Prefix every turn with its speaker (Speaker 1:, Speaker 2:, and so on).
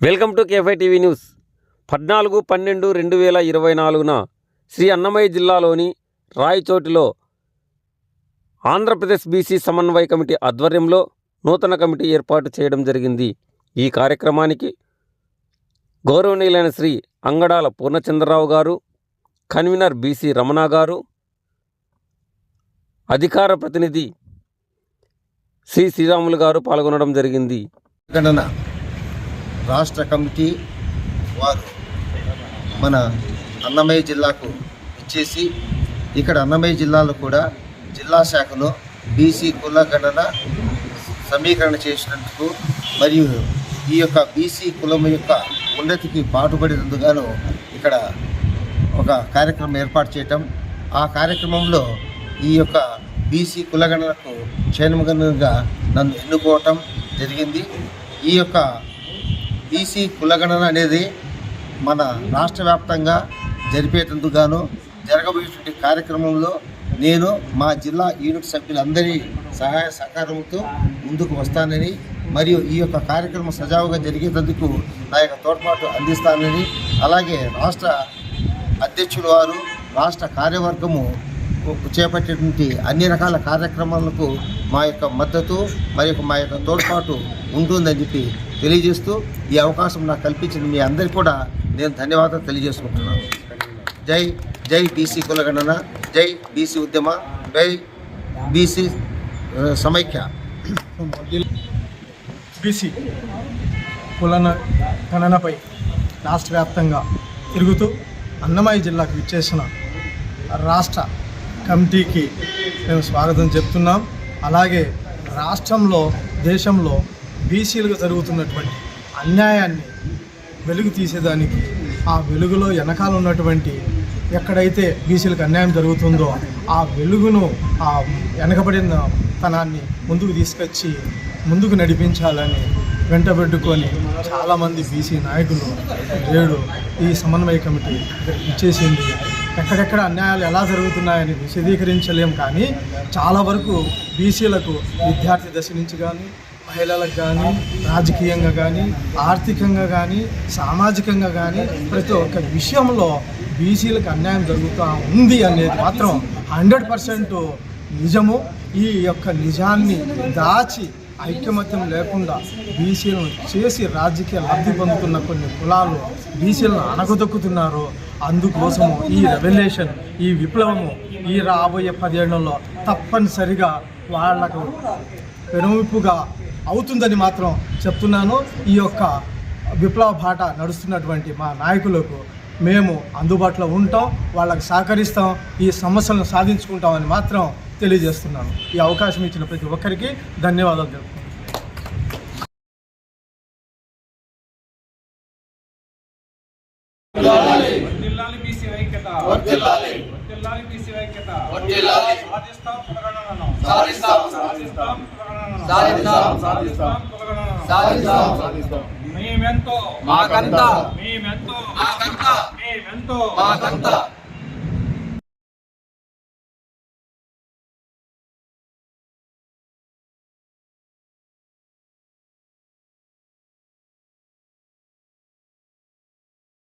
Speaker 1: Welcome to కేఫై TV news. పద్నాలుగు పన్నెండు రెండు వేల ఇరవై నాలుగున శ్రీ అన్నమయ్య జిల్లాలోని రాయచోటిలో ఆంధ్రప్రదేశ్ బీసీ సమన్వయ కమిటీ ఆధ్వర్యంలో నూతన కమిటీ ఏర్పాటు చేయడం జరిగింది. ఈ కార్యక్రమానికి గౌరవనీయులైన శ్రీ అంగడాల పూర్ణచంద్రరావు గారు కన్వీనర్ బీసీ రమణ గారు అధికార ప్రతినిధి శ్రీ శ్రీరాములు గారు పాల్గొనడం జరిగింది.
Speaker 2: రాష్ట్ర కమిటీ వారు మన అన్నమయ్య జిల్లాకు ఇచ్చేసి ఇక్కడ అన్నమయ్య జిల్లాలో కూడా జిల్లా శాఖలో బీసీ కుల గణన సమీకరణ చేసినందుకు మరియు ఈ యొక్క బీసీ కులం యొక్క ఉన్నతికి పాటుపడినందుగాను ఇక్కడ ఒక కార్యక్రమం ఏర్పాటు చేయటం. ఆ కార్యక్రమంలో ఈ యొక్క బీసీ కులగణనకు చైర్మన్గా నన్ను ఎన్నుకోవటం జరిగింది. ఈ యొక్క బీసీ కులగణన అనేది మన రాష్ట్ర వ్యాప్తంగా జరిపేటందుకు జరగబోయేటువంటి కార్యక్రమంలో నేను మా జిల్లా యూనిట్ సభ్యులందరి సహాయ సహకారంతో ముందుకు వస్తానని మరియు ఈ యొక్క కార్యక్రమం సజావుగా జరిగేటందుకు నా యొక్క తోడ్పాటు అందిస్తానని అలాగే రాష్ట్ర అధ్యక్షుడు వారు రాష్ట్ర కార్యవర్గము చేపట్టేటువంటి అన్ని రకాల కార్యక్రమాలకు మా యొక్క మద్దతు మరియు మా యొక్క తోడ్పాటు ఉంటుందని చెప్పి తెలియజేస్తూ ఈ అవకాశం నాకు కల్పించిన మీ అందరికీ కూడా నేను ధన్యవాదాలు తెలియజేసుకుంటున్నాను. జై జై బీసీ కులగణన జై బీసీ ఉద్యమ జై బీసీ సమైక్య.
Speaker 3: బీసీ కులన గణనపై రాష్ట్ర వ్యాప్తంగా తిరుగుతూ అన్నమయ్య జిల్లాకు ఇచ్చేసిన రాష్ట్ర కమిటీకి మేము స్వాగతం చెప్తున్నాం. అలాగే రాష్ట్రంలో దేశంలో బీసీలకు జరుగుతున్నటువంటి అన్యాయాన్ని వెలుగు తీసేదానికి ఆ వెలుగులో వెనకాల ఉన్నటువంటి ఎక్కడైతే బీసీలకు అన్యాయం జరుగుతుందో ఆ వెలుగును ఆ వెనకబడిన తనాన్ని ముందుకు తీసుకొచ్చి ముందుకు నడిపించాలని వెంటబెట్టుకొని చాలామంది బీసీ నాయకులు నేడు ఈ సమన్వయ కమిటీ ఇచ్చేసింది. ఎక్కడెక్కడ అన్యాయాలు ఎలా జరుగుతున్నాయని విశదీకరించలేం కానీ చాలా వరకు బీసీలకు విద్యార్థి దశ నుంచి కానీ మహిళలకు కానీ రాజకీయంగా కానీ ఆర్థికంగా కానీ సామాజికంగా కానీ ప్రతి ఒక్క విషయంలో బీసీలకు అన్యాయం జరుగుతూ ఉంది అనేది మాత్రం హండ్రెడ్ పర్సెంట్ నిజము. ఈ యొక్క నిజాన్ని దాచి ఐక్యమత్యం లేకుండా బీసీలను చేసి రాజకీయ లబ్ధి పొందుతున్న కొన్ని కులాలు బీసీలను అణగదొక్కుతున్నారు. అందుకోసము ఈ రెవల్యూషన్ ఈ విప్లవము ఈ రాబోయే పదిహేనులో తప్పనిసరిగా వాళ్ళకు పెనువిప్పుగా అవుతుందని మాత్రం చెప్తున్నాను. ఈ యొక్క విప్లవ బాట నడుస్తున్నటువంటి మా నాయకులకు మేము అందుబాటులో ఉంటాం. వాళ్ళకి సహకరిస్తాం. ఈ సమస్యలను సాధించుకుంటామని మాత్రం తెలియజేస్తున్నాను. ఈ అవకాశం ఇచ్చిన ప్రతి ఒక్కరికి ధన్యవాదాలు తెలుపుతున్నాను.
Speaker 4: వర్ధిల్లాలి బీసీ ఐక్యత. వర్ధిల్లాలి వర్ధిల్లాలి బీసీ ఐక్యత. వర్ధిల్లాలి సాధిస్తాం సాధిస్తాం. సాధిస్తాం
Speaker 5: సాధిస్తాం.
Speaker 4: సాధిస్తాం.
Speaker 5: సాధిస్తాం.
Speaker 4: మేమెంతో.
Speaker 5: మాకంతా.
Speaker 4: మేమెంతో.
Speaker 5: మాకంతా.
Speaker 4: మేమెంతో.
Speaker 5: మాకంతా.